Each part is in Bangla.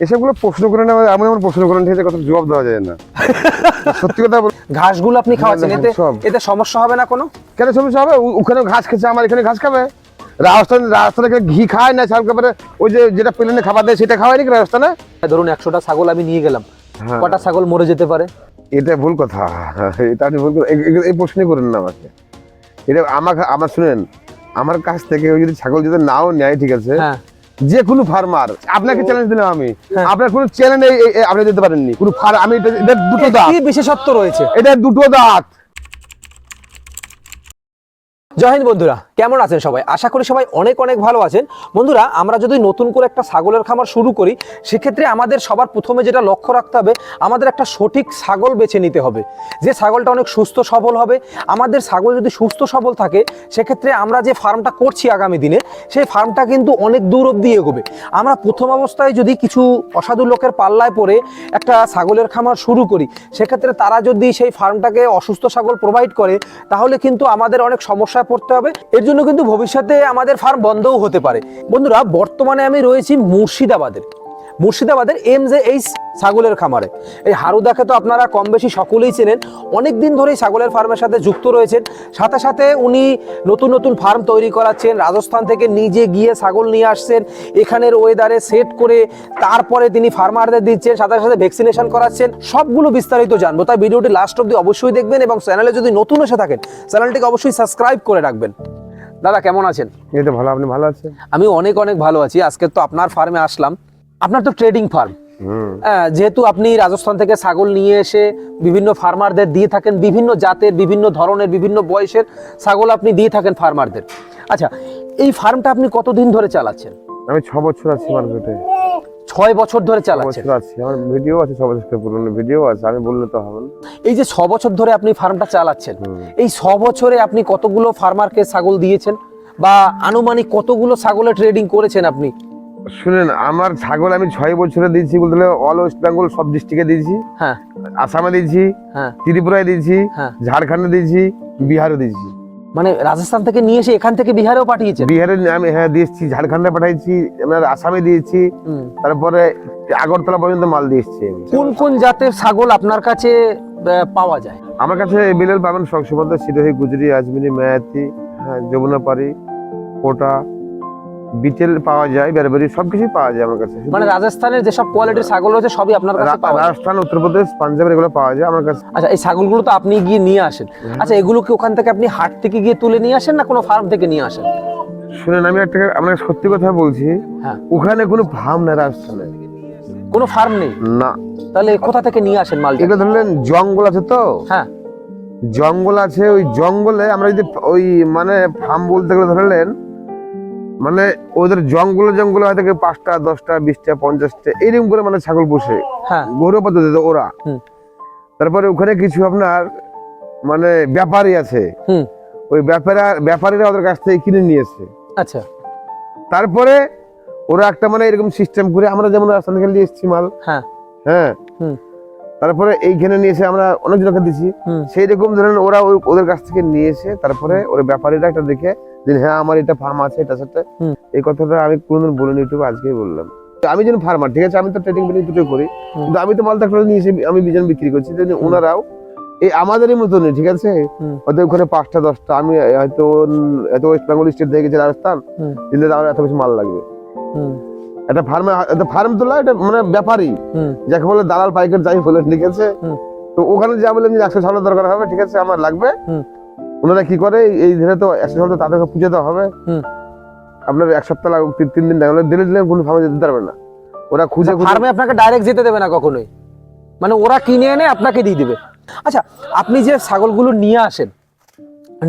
এসবগুলো প্রশ্ন করে না এমন এমন প্রশ্ন করেন ঠিক কথা জবাব দেওয়া যায় না। সত্যি কথা বল ঘাসগুলো আপনি খাওয়াচ্ছেন এতে এতে সমস্যা হবে না কোনো? কেন সমস্যা হবে? ওখানে ঘাস খেয়েছে আমার এখানে ঘাস খাবে। রাজস্থান রাজস্থানে ঘি খায় না ওই যে যেটা প্লেনে খাবার দেয় সেটা খাওয়ায় নাকি রাজস্থানে ধরুন একশোটা ছাগল আমি নিয়ে গেলাম। হ্যাঁ। কটা ছাগল মরে যেতে পারে? এটা ভুল কথা। এটা আপনি ভুল কথা- এই প্রশ্নই করেন না আমাকে। এটা আমাকে আমার শুনেন আমার কাছ থেকে ওই যদি ছাগল যদি নাও নেয় ঠিক আছে হ্যাঁ। যে কোনো ফার্মার আপনাকে চ্যালেঞ্জ দিলাম আমি। হ্যাঁ। আপনার কোনো চ্যালেঞ্জ আপনি দিতে পারেননি। কোনো ফার আমি এটা এটা দুটো দাঁত। কি বিশেষত্ব রয়েছে? এটা দুটো দাঁত। জয় বন্ধুরা, কেমন আছেন সবাই? আশা করি সবাই অনেক অনেক ভালো আছেন। বন্ধুরা, আমরা যদি নতুন করে একটা ছাগলের খামার শুরু করি, সেক্ষেত্রে আমাদের সবার প্রথমে যেটা লক্ষ্য রাখতে হবে, আমাদের একটা সঠিক ছাগল বেছে নিতে হবে। যে ছাগলটা অনেক সুস্থ সবল হবে, আমাদের ছাগল যদি সুস্থ সবল থাকে, সেক্ষেত্রে আমরা যে ফার্মটা করছি আগামী দিনে, সেই ফার্মটা কিন্তু অনেক দূর অব্দি এগোবে। আমরা প্রথম অবস্থায় যদি কিছু অসাধু লোকের পাল্লায় পড়ে একটা ছাগলের খামার শুরু করি, সেক্ষেত্রে তারা যদি সেই ফার্মটাকে অসুস্থ ছাগল প্রোভাইড করে, তাহলে কিন্তু আমাদের অনেক সমস্যায় পড়তে হবে। এর জন্য কিন্তু ভবিষ্যতে আমাদের ফার্ম বন্ধও হতে পারে। বন্ধুরা, বর্তমানে আমি রয়েছি মুর্শিদাবাদের মুর্শিদাবাদের এম জে এইচ ছাগলের খামারে। এই হারুদাকে তো আপনারা কম বেশি সকলেই চেনেন। অনেক দিন ধরেই ছাগলের ফার্মের সাথে যুক্ত রয়েছেন। সাথে সাথে উনি নতুন নতুন ফার্ম তৈরি করাচ্ছেন রাজস্থান থেকে নিজে গিয়ে ছাগল নিয়ে আসছেন এখানের ওয়েদারে সেট করে তারপরে তিনি ফার্মারদের দিচ্ছেন সাথে সাথে ভ্যাকসিনেশন করাচ্ছেন সবগুলো বিস্তারিত জানব। তাই ভিডিওটি লাস্ট অব্দি অবশ্যই দেখবেন এবং চ্যানেলে যদি নতুন এসে থাকেন চ্যানেলটিকে অবশ্যই সাবস্ক্রাইব করে রাখবেন। দাদা কেমন আছেন? এটা ভালো আপনি ভালো আছেন? আমি অনেক অনেক ভালো আছি। আজকে তো আপনার ফার্মে আসলাম। আপনার তো ট্রেডিং ফার্ম হুম। যেহেতু আপনি রাজস্থান থেকে ছাগল নিয়ে এসে বিভিন্ন ফার্মারদের দিয়ে থাকেন বিভিন্ন জাতের বিভিন্ন ধরনের বিভিন্ন বয়সের ছাগল আপনি দিয়ে থাকেন ফার্মারদের আচ্ছা এই ফার্মটা আপনি কতদিন ধরে চালাচ্ছেন? আমি ছ বছর আছি মার্কেটে ছয় বছর ধরে চালাচ্ছেন? আছি। আমার ভিডিও আছে ছ বছর পুরনো ভিডিও আছে আমি বললে তো হবে না। এই যে ছ বছর ধরে আপনি ফার্মটা চালাচ্ছেন এই ছ বছরে আপনি কতগুলো ফার্মারকে ছাগল দিয়েছেন? বা আনুমানিক কতগুলো ছাগলের ট্রেডিং করেছেন আপনি? শুনেন আমার ছাগল আমি ছয় বছরে দিয়েছি বলতে অল ওয়েস্ট বেঙ্গল সব ডিস্ট্রিক্টে দিয়েছি। হ্যাঁ। আসামে দিয়েছি হ্যাঁ। ত্রিপুরায় দিয়েছি হ্যাঁ। ঝাড়খণ্ডে দিয়েছি বিহারে দিয়েছি। মানে রাজস্থান থেকে নিয়ে এসে এখান থেকে বিহারেও পাঠিয়েছে বিহারে আমি হ্যাঁ দিয়েছি ঝাড়খণ্ডে পাঠাইছি আপনার আসামে দিয়েছি তারপরে আগরতলা পর্যন্ত মাল দিয়ে এসছি কোন কোন জাতের ছাগল আপনার কাছে পাওয়া যায়? আমার কাছে বিলেল পাবেন সবসময় সিরোহি গুজরি আজমিরি মেয়াতি হ্যাঁ যমুনাপাড়ি কোটা বিটেল পাওয়া যায় বেরবেরি সবকিছুই পাওয়া যায় আমার কাছে। মানে রাজস্থানের যেসব কোয়ালিটির ছাগল রয়েছে সবই আপনার কাছে পাওয়া যায়? রাজস্থান উত্তরপ্রদেশ পাঞ্জাবের এগুলো পাওয়া যায় আমার কাছে। আচ্ছা এই ছাগলগুলো তো আপনি গিয়ে নিয়ে আসেন। আচ্ছা এগুলো কি ওখান থেকে আপনি হাট থেকে গিয়ে তুলে নিয়ে আসেন না কোনো ফার্ম থেকে নিয়ে আসেন? শুনেন আমি একটা আপনাকে সত্যি কথা বলছি হ্যাঁ। ওখানে কোনো ফার্ম নেই রাজস্থানে। কোনো ফার্ম নেই? না। তাহলে কোথা থেকে নিয়ে আসেন মালটা? এগুলো ধরলেন জঙ্গল আছে তো? হ্যাঁ। জঙ্গল আছে ওই জঙ্গলে আমরা যদি ওই মানে ফার্ম বলতে গেলে ধরলেন মানে ওদের জঙ্গলে জঙ্গলে হয়তো পাঁচটা দশটা বিশটা পঞ্চাশটা এইরকম করে মানে ছাগল বসে হ্যাঁ। গরু পদ্ধতিতে ওরা। তারপরে ওখানে কিছু আপনার মানে ব্যাপারী আছে। ওই ব্যাপারা ব্যাপারীরা ওদের কাছ থেকে কিনে নিয়েছে। আচ্ছা। তারপরে ওরা একটা মানে এরকম সিস্টেম করে আমরা যেমন রাস্তা থেকে নিয়ে এসেছি মাল। হ্যাঁ। হ্যাঁ। তারপরে এইখানে নিয়ে এসে আমরা অনেক জনকে দিচ্ছি সেই রকম ধরেন ওরা ওদের কাছ থেকে নিয়ে এসে তারপরে ওর ব্যাপারীরা একটা দেখে হ্যাঁ আমার এটা ফার্ম আছে এটা সাথে। এই কথাটা আমি কোনোদিন বলিনি ইউটিউবে আজকেই বললাম। আমি যেন ফার্মার ঠিক আছে আমি তো ট্রেডিং বিডিং দুটোই করি কিন্তু আমি তো মালটা করে নিয়ে এসে আমি বিজন বিক্রি করছি তো ওনারাও এই আমাদেরই মতনই ঠিক আছে। হয়তো ওখানে পাঁচটা দশটা আমি হয়তো হয়তো ওয়েস্ট বেঙ্গল স্টেট থেকে গেছি রাজস্থান কিন্তু আমার এত বেশি মাল লাগবে। হুম। এটা ফার্মে এটা ফার্ম তোলা এটা মানে ব্যাপারী হুম। যাকে বলে দালাল পাইকার যাই বলে ঠিক আছে? তো ওখানে যা যে একশো ছাগলের দরকার হবে ঠিক আছে আমার লাগবে। ওনারা কি করে? এই ধরে তো ছাগল তো তাদেরকে পুজো দেওয়া হবে। আপনার এক সপ্তাহ লাগুক তিন তিন দিন লাগলে দিলে দিলে কোনো ফার্মে যেতে পারবে না। ওরা খুঁজে ফার্মে আপনাকে ডাইরেক্ট যেতে দেবে না কখনোই। মানে ওরা কিনে এনে আপনাকে দিয়ে দিবে। আচ্ছা আপনি যে ছাগলগুলো নিয়ে আসেন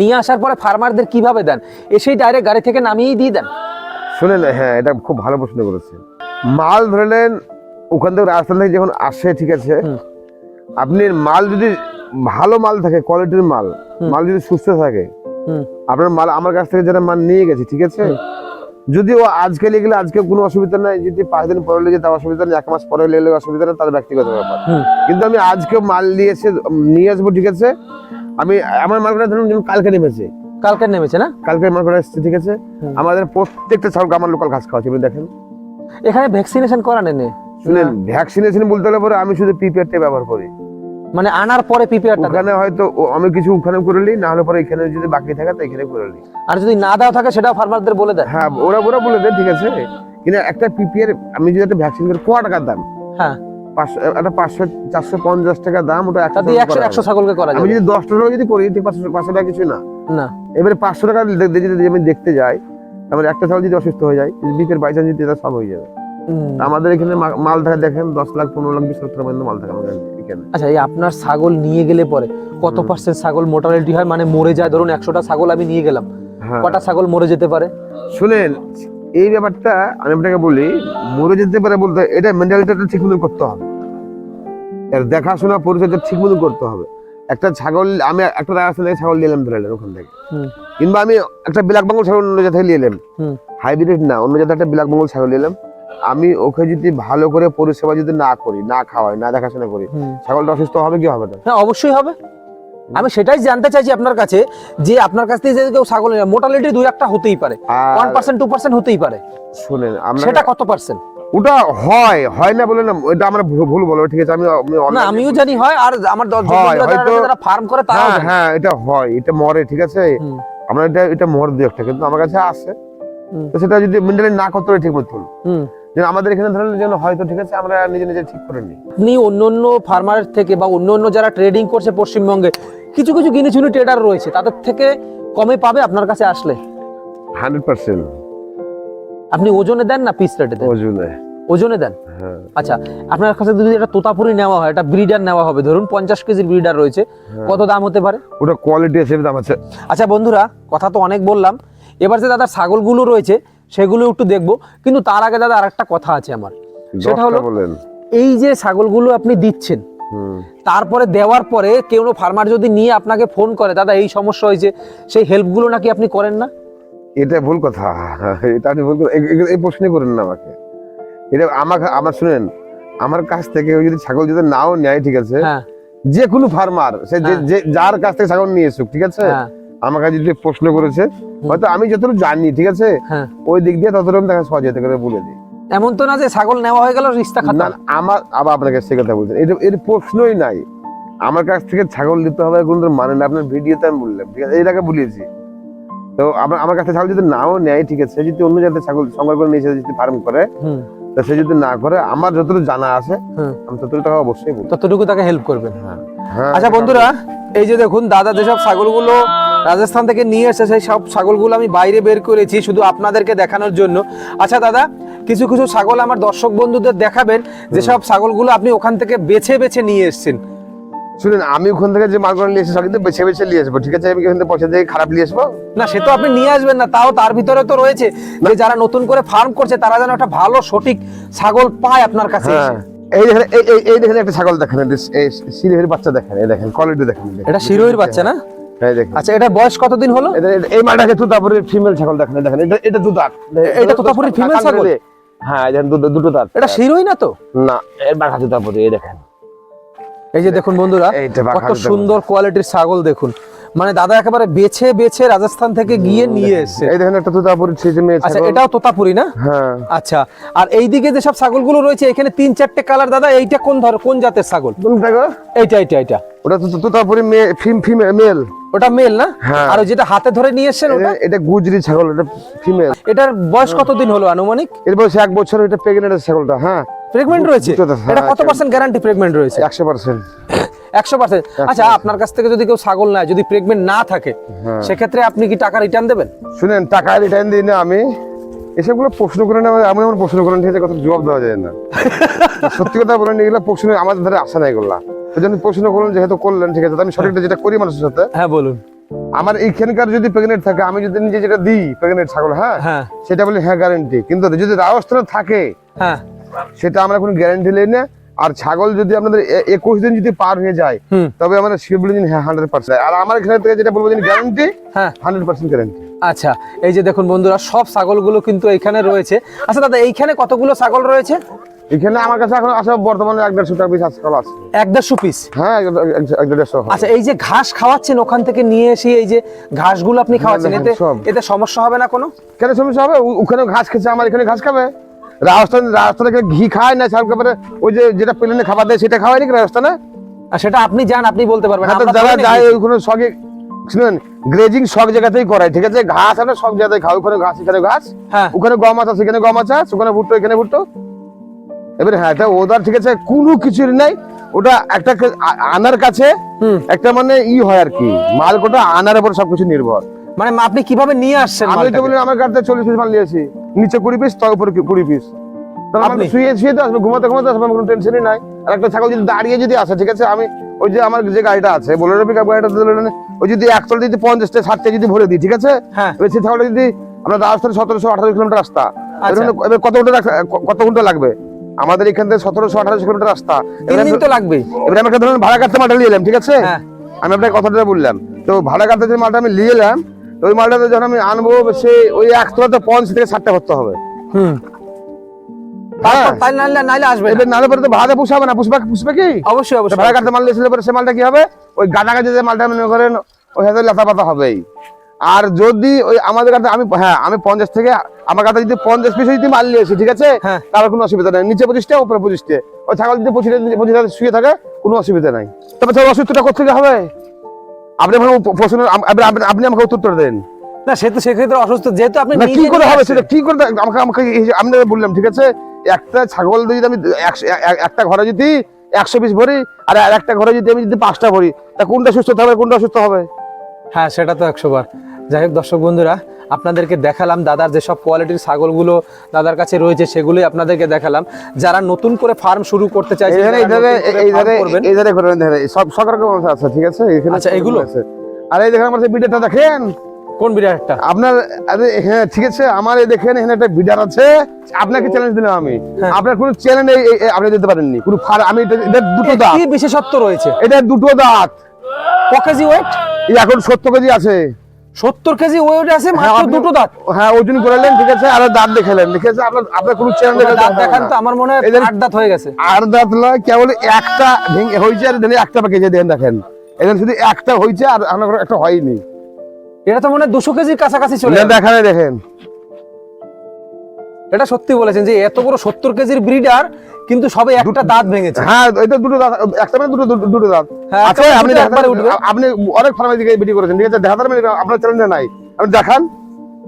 নিয়ে আসার পরে ফার্মারদের কীভাবে দেন? এসেই ডাইরেক্ট গাড়ি থেকে নামিয়েই দিয়ে দেন। শুনেন হ্যাঁ এটা খুব ভালো প্রশ্ন করেছে। মাল ধরলেন ওখান থেকে রাজস্থান থেকে যখন আসে ঠিক আছে আপনি মাল যদি ভালো মাল থাকে কোয়ালিটির মাল। মাল যদি সুস্থ থাকে আপনার মাল আমার কাছ থেকে যারা মাল নিয়ে গেছে ঠিক আছে। যদি ও আজকে লিখলে আজকে কোনো অসুবিধা নাই যদি পাঁচ দিন পরে লিখে তার অসুবিধা নেই এক মাস পরে লিখলে অসুবিধা নেই তার ব্যক্তিগত ব্যাপার। কিন্তু আমি আজকে মাল নিয়ে এসে নিয়ে আসব ঠিক আছে? আমি আমার মালটা ধরুন কালকে নেমেছে। কালকে নেমেছে না? কালকে মালটা এসছে ঠিক আছে? আমাদের প্রত্যেকটা ছাগল আমার লোকাল ঘাস খাওয়াচ্ছে আপনি দেখেন। এখানে ভ্যাকসিনেশন করান এনে? শুনেন ভ্যাকসিনেশন বলতে গেলে পরে আমি শুধু প্রিপেয়ারটা ব্যবহার করি। মানে আনার পরে পিপিআরটা ওখানে হয়তো আমি কিছু ওখানে করে নিই না হলে পরে এখানে যদি বাকি থাকে তো এখানে করে নিই। আর যদি না দেওয়া থাকে সেটাও ফার্মারদের বলে দেয় হ্যাঁ ওরা ওরা বলে দেয় ঠিক আছে? কিন্তু একটা পিপিআর আমি যদি একটা ভ্যাকসিন করি ক টাকার দাম? হ্যাঁ। একটা পাঁচশো চারশো পঞ্চাশ টাকা দাম ওটা তাতে একশো একশো। ছাগলকে করা আমি যদি দশটা টাকা যদি করি ঠিক পাঁচশো পাঁচশো টাকা কিছু না। না। এবারে পাঁচশো টাকা যদি আমি দেখতে যাই আমার একটা ছাগল যদি অসুস্থ হয়ে যায় বিপের বাইচান্স যদি এটা সব হয়ে যাবে। আমাদের এখানে মাল থাকে দেখেন দশ লাখ পনেরো লাখ বিশ লাখ টাকা পর্যন্ত মাল থাকে আমাদের এখানে আচ্ছা এই আপনার ছাগল নিয়ে গেলে পরে কত পার্সেন্ট ছাগল মোটালিটি হয়? মানে মরে যায় ধরুন একশোটা ছাগল আমি নিয়ে গেলাম। হ্যাঁ। কটা ছাগল মরে যেতে পারে? শুনেন এই ব্যাপারটা আমি আপনাকে বলি মরে যেতে পারে বলতে এটা মেন্টালিটিটা ঠিক মতন করতে হবে। এর দেখাশোনা পরিচর্যা ঠিক মতন করতে হবে। একটা ছাগল আমি একটা রাস্তা থেকে ছাগল নিলাম ধরে ওখান থেকে। কিংবা আমি একটা ব্ল্যাক বেঙ্গল ছাগল অন্য জায়গা থেকে নিয়ে এলাম। হাইব্রিড না অন্য জায়গায় একটা ব্ল্যাক বেঙ্গল ছাগল নিলাম আমি ওকে যদি ভালো করে পরিষেবা যদি না করি না খাওয়াই না দেখাশোনা করি ছাগলটা অসুস্থ হবে কি হবে না? হ্যাঁ অবশ্যই হবে। আমি সেটাই জানতে চাইছি আপনার কাছে যে আপনার কাছ থেকে কেউ ছাগল মোটালিটি দুই একটা হতেই পারে। ওয়ান পার্সেন্ট টু পার্সেন্ট হতেই পারে। শুনেন সেটা কত পার্সেন্ট ওটা হয় হয় না বলে না ওটা আমরা ভুল- ভুল বলো ঠিক আছে আমি না আমিও জানি হয় আর আমার দশ যারা ফার্ম করে তারাও হ্যাঁ হ্যাঁ এটা হয় এটা মরে ঠিক আছে? আমরা এটা এটা মর দু একটা কিন্তু আমার কাছে আছে। তো সেটা যদি মেনটেন না করতে ঠিক। যে আমাদের এখানে ধরেন যেন হয়তো ঠিক আছে আমরা নিজে নিজে ঠিক করে নিই। আপনি অন্য অন্য ফার্মার থেকে বা অন্য অন্য যারা ট্রেডিং করছে পশ্চিমবঙ্গে কিছু কিছু গিনি চুনি ট্রেডার রয়েছে তাদের থেকে কমে পাবে আপনার কাছে আসলে? Hundred percent. আপনি ওজনে দেন না পিস রেটে দেন? ওজনে। ওজনে দেন? হ্যাঁ। আচ্ছা আপনার কাছে যদি একটা তোতাপুরি নেওয়া হয় একটা ব্রিডার নেওয়া হবে ধরুন পঞ্চাশ কেজির ব্রিডার রয়েছে কত দাম হতে পারে? ওটা কোয়ালিটি আছে দাম আছে। আচ্ছা বন্ধুরা কথা তো অনেক বললাম এবার যে দাদা ছাগলগুলো রয়েছে সেগুলো একটু দেখব। কিন্তু তার আগে দাদা আরেকটা কথা আছে আমার। সেটা হলো এই যে ছাগলগুলো আপনি দিচ্ছেন তারপরে দেওয়ার পরে কেউ ফার্মার যদি নিয়ে আপনাকে ফোন করে দাদা এই সমস্যা হয়েছে সেই হেল্পগুলো নাকি আপনি করেন না? এটা ভুল কথা। এটা আপনি ভুল কথা। এই প্রশ্নই করেন না আমাকে। এটা আমাকে আমার শুনেন আমার কাছ থেকে কেউ যদি ছাগল যদি নাও নেয় ঠিক আছে হ্যাঁ। যে কোনো ফার্মার সে যে- হ্যাঁ। যে যার কাছ থেকে ছাগল নিয়ে এসুক ঠিক আছে হ্যাঁ। আমার কাছে যদি প্রশ্ন করেছে হয়তো আমি যতটুকু জানি ঠিক আছে? হ্যাঁ। ওই দিক দিয়ে ততটুকু তাকে সহযোগিতা করে বলে দিই। এমন তো না যে ছাগল নেওয়া হয়ে গেল রিস্তা খাতা। না, আমার আবার আপনাকে সে কথা বলছেন এটা এর প্রশ্নই নাই। আমার কাছ থেকে ছাগল দিতে হবে কোনো মানে না আপনার ভিডিওতে আমি বললাম ঠিক আছে? এইটাকে বলিয়েছি। তো আমার আমার কাছে ছাগল যদি নাও নেয় ঠিক আছে যদি অন্য জায়গায় ছাগল সংগ্রহ করে নিয়ে যদি ফার্ম করে তো সে যদি না করে আমার যতটুকু জানা আছে আমি ততটুকু টাকা অবশ্যই বলব। ততটুকু তাকে হেল্প করবেন। হ্যাঁ। আচ্ছা বন্ধুরা এই যে দেখুন দাদা যেসব ছাগলগুলো রাজস্থান থেকে নিয়ে এসেছে সেই সব ছাগলগুলো আমি বাইরে বের করেছি শুধু আপনাদেরকে দেখানোর জন্য। আচ্ছা দাদা কিছু কিছু ছাগল আমার দর্শক বন্ধুদের দেখাবেন যেসব ছাগলগুলো আপনি ওখান থেকে বেছে বেছে নিয়ে এসেছেন। শুনুন আমি ওখান থেকে যে মালগুলো নিয়ে এসে সব কিন্তু বেছে বেছে নিয়ে আসব ঠিক আছে? আমি ওখান থেকে পয়সা দিয়ে খারাপ নিয়ে আসব? না সে তো আপনি নিয়ে আসবেন না তাও তার ভিতরে তো রয়েছে যে যারা নতুন করে ফার্ম করছে তারা যেন একটা ভালো সঠিক ছাগল পায় আপনার কাছে। হ্যাঁ। এই দেখেন এই এই- দেখেন একটা ছাগল দেখেন এই সিলের বাচ্চা দেখেন এই দেখেন কোয়ালিটি দেখেন। এটা শিরোহির বাচ্চা না? আচ্ছা এটা বয়স কতদিন হলো? এই মাটাকে তুতাপুরের ফিমেল ছাগল দেখেন এটা এটা দুদাঁত এটা তোতাপুরির ফিমেল ছাগল? হ্যাঁ দেখেন দুটো দুটো দাঁত। এটা শিরোই না তো? না এর বাঘা তুতাপুরি এই দেখেন। এই যে দেখুন বন্ধুরা কত সুন্দর কোয়ালিটির ছাগল দেখুন। মানে দাদা একেবারে বেছে বেছে রাজস্থান থেকে গিয়ে নিয়ে এসছে। এই দেখেন একটা তুতাপুরি ছেলে মেয়ে আচ্ছা এটাও তোতাপুরি না? হ্যাঁ। আচ্ছা আর এইদিকে যে সব ছাগলগুলো রয়েছে এখানে তিন চারটে কালার দাদা এইটা কোন ধর কোন জাতের ছাগল? কোনটা গো? এইটা এইটা এইটা। ওটা তো তুতাপুরি মেয়ে ফিম ফিমেল মেল। ওটা মেল না? হ্যাঁ। আর ওই যেটা হাতে ধরে নিয়ে এসেছেন ওটা? এটা গুজরি ছাগল এটা ফিমেল। এটার বয়স কতদিন হলো আনুমানিক? এর বয়স এক বছর এটা প্রেগনেন্ট ছাগলটা হ্যাঁ। প্রেগনেন্ট রয়েছে? হ্যাঁ, এটা কত পার্সেন্ট গ্যারান্টি প্রেগনেন্ট রয়েছে? একশো পার্সেন্ট একশো পার্সেন্ট। আচ্ছা আপনার কাছ থেকে যদি কেউ ছাগল নেয় যদি প্রেগনেন্ট না থাকে সেক্ষেত্রে আপনি কি টাকা রিটার্ন দেবেন? শুনেন টাকা রিটার্ন দিই না আমি। এসবগুলো প্রশ্ন করে না এমন এমন প্রশ্ন করেন ঠিক আছে জবাব দেওয়া যায় না। সত্যি কথা বলেন এগুলো প্রশ্ন আমাদের ধারে আসা নাই এগুলা। ওই জন্য প্রশ্ন করলেন যেহেতু করলেন ঠিক আছে আমি সঠিকটা যেটা করি মানুষের সাথে হ্যাঁ বলুন। আমার এইখানকার যদি প্রেগনেন্ট থাকে আমি যদি নিজে যেটা দিই প্রেগনেন্ট ছাগল হ্যাঁ হ্যাঁ। সেটা বলি হ্যাঁ গ্যারেন্টি কিন্তু যদি রাজস্থানে থাকে হ্যাঁ। সেটা আমরা কোনো গ্যারেন্টি নেই না। আর ছাগল যদি আপনাদের একুশ দিন যদি পার হয়ে যায় তবে আমাদের শিওর বলে হ্যাঁ হান্ড্রেড পার্সেন্ট আর আমার এখানে থেকে যেটা বলব গ্যারেন্টি হ্যাঁ। হান্ড্রেড পার্সেন্ট গ্যারেন্টি আচ্ছা এই যে দেখুন বন্ধুরা সব ছাগলগুলো কিন্তু এইখানে রয়েছে। আচ্ছা দাদা এইখানে কতগুলো ছাগল রয়েছে? এখানে আমার কাছে এখন আসা বর্তমানে এক দেড়শো টাকা পিস ছাগল আছে। এক দেড়শো পিস? হ্যাঁ এক- দেড়শো আচ্ছা এই যে ঘাস খাওয়াচ্ছেন ওখান থেকে নিয়ে এসে এই যে ঘাসগুলো আপনি খাওয়াচ্ছেন এতে হ্যাঁ, এতে সমস্যা হবে না কোনো? কেন সমস্যা হবে? ওখানে ঘাস খেছে আমার এখানে ঘাস খাবে। রাজস্থান রাজস্থানে ঘি খায় না ছাগল খাবারে ওই যে যেটা প্লেনে খাবার দেয় সেটা খাওয়ায় নাকি রাজস্থানে? আর সেটা আপনি যান আপনি বলতে পারবেন হ্যাঁ যারা যায় ওইখানে সঙ্গে শুনেন গ্রেজিং সব জায়গাতেই করায় ঠিক আছে? ঘাস আছে সব জায়গায় খাও ওখানে ঘাস এখানে ঘাস। হ্যাঁ। ওখানে গম আছে সেখানে গম আছে ওখানে ভুট্টো এখানে ভুট্টো। এবারে হ্যাঁ এটা ওদার ঠিক আছে কোনো কিছুর নাই। ওটা একটা আনার কাছে একটা মানে ই হয় আর কি মাল কোটা আনার উপর সবকিছু নির্ভর। মানে আপনি কীভাবে নিয়ে আসছেন আমি তো মালটাকে? বলি আমার গাড়িতে চল্লিশ পিস মাল নিয়েছি। নিচে কুড়ি পিস তার উপরে কুড়ি পিস। তাহলে শুয়ে শুয়ে তো আসবে ঘুমাতে ঘুমাতে আসবে আমার কোনো টেনশনই নাই। আর একটা ছাগল যদি দাঁড়িয়ে যদি আসে ঠিক আছে? আমি ওই যে আমার যে গাড়িটা আছে বোলেরো পিক আপ গাড়িটা ধরে ওই যদি একতল যদি পঞ্চাশটা ষাটটা যদি ভরে দিই ঠিক আছে? হ্যাঁ। সেই ছাগলটা যদি আমরা রাজস্থানে সতেরোশো আঠারো কিলোমিটার রাস্তা। আচ্ছা। এবার কত ঘণ্টা কত ঘণ্টা লাগবে? আমাদের এখান থেকে সতেরোশো আঠারোশো কিলোমিটার রাস্তা। তিন এবার দিন তো লাগবেই। এবার আমি একটা ধরুন ভাড়া কাটতে মালটা নিয়ে এলাম ঠিক আছে? হ্যাঁ। আমি আপনাকে কথাটা বললাম। তো ভাড়া কাটতে যে মালটা আমি নিয়ে এলাম ওই মালটাতে যখন আমি আনব সে ওই একতলাতে পঞ্চাশ থেকে ষাটটা করতে হবে। হুম। তাই নাইলে নাইলে আসবে না। এবার নালে পরে তো ভাড়া পুষাবে না পুষবে পুষবে অবশ্যই অবশ্যই। ভাড়া কাটতে মাল নিয়েছিল পরে সে মালটা কি হবে? ওই গাদা গাছে যে মালটা মনে করেন ওই হাতে লাতা পাতা হবেই। আর যদি ওই আমাদের কাছে আমি হ্যাঁ আমি পঞ্চাশ থেকে আমার কাছে যদি পঞ্চাশ পিস যদি মাল নিয়ে ঠিক আছে? হ্যাঁ। তাহলে কোনো অসুবিধা নেই। নিচে পঁচিশটা উপরে পঁচিশটা ওই ছাগল যদি পঁচিশ পঁচিশ শুয়ে থাকে কোনো অসুবিধা নাই। তবে অসুস্থটা করতে হবে? আপনি প্রশ্ন আপনি- আমাকে উত্তর দেন। না সে তো সেক্ষেত্রে অসুস্থ। যেহেতু আপনি কি করে হবে সেটা? কি করে আমাকে আমাকে আমি বললাম ঠিক আছে? একটা ছাগল যদি আমি একটা ঘরে যদি একশো পিস ভরি আর আর একটা ঘরে যদি আমি যদি পাঁচটা ভরি তা কোনটা সুস্থ হবে কোনটা অসুস্থ হবে? হ্যাঁ সেটা তো একশো বার। যাই হোক দর্শক বন্ধুরা আপনাদেরকে দেখালাম দাদার যেসব কোয়ালিটির ছাগলগুলো দাদার কাছে রয়েছে সেগুলোই আপনাদেরকে দেখালাম। যারা নতুন করে ফার্ম শুরু করতে চাইছে সব সব রকম আছে ঠিক আছে? আচ্ছা, এগুলো? আর এই দেখেন আমার বিডারটা দেখেন? কোন বিরাটটা আপনার আরে হ্যাঁ ঠিক আছে আমার এই দেখেন এখানে একটা বিডার আছে আপনাকে চ্যালেঞ্জ দিলাম আমি। হ্যাঁ। আপনার কোনো চ্যালেঞ্জ আপনি দিতে পারেননি। কোনো ফার আমি এটা দুটো দাঁত। কি বিশেষত্ব রয়েছে? এটা দুটো দাঁত। ক কেজি ওয়েট এখন সত্তর কেজি আছে। সত্তর কেজি ওয়েট আছে হ্যাঁ, মাত্র দুটো দাঁত। হ্যাঁ ওজন করালেন ঠিক আছে আর দাঁত দেখালেন ঠিক আছে আপনার আপনার কোনো চ্যানেল দাঁত দেখান তো আমার মনে হয় আট দাঁত হয়ে গেছে। আর দাঁত নয় কেবল একটা ভেঙে হয়েছে আর একটা দেন দেখেন। এখানে শুধু একটা হয়েছে আর আমার একটা হয়নি। এটা তো মনে হয় দুশো কেজির কাছাকাছি চলে যাবে। দেখেন। এটা সত্যি বলেছেন যে এত বড় সত্তর কেজির ব্রিডার কিন্তু সবে একটা দাঁত ভেঙেছে। হ্যাঁ এটা দুটো দাঁত একটা মানে দুটো দুটো- দাঁত। হ্যাঁ, একটা আপনি একবারে উঠবে। আপনি অনেক ফার্মের দিকে ভিডিও করেছেন ঠিক আছে? দেখাতে পারবেন আপনার চ্যানেলে নাই। আপনি দেখান।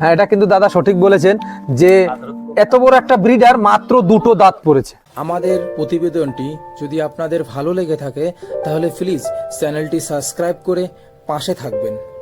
হ্যাঁ এটা কিন্তু দাদা সঠিক বলেছেন যে এত বড় একটা ব্রিডার মাত্র দুটো দাঁত পড়েছে। আমাদের প্রতিবেদনটি যদি আপনাদের ভালো লেগে থাকে তাহলে প্লিজ চ্যানেলটি সাবস্ক্রাইব করে পাশে থাকবেন।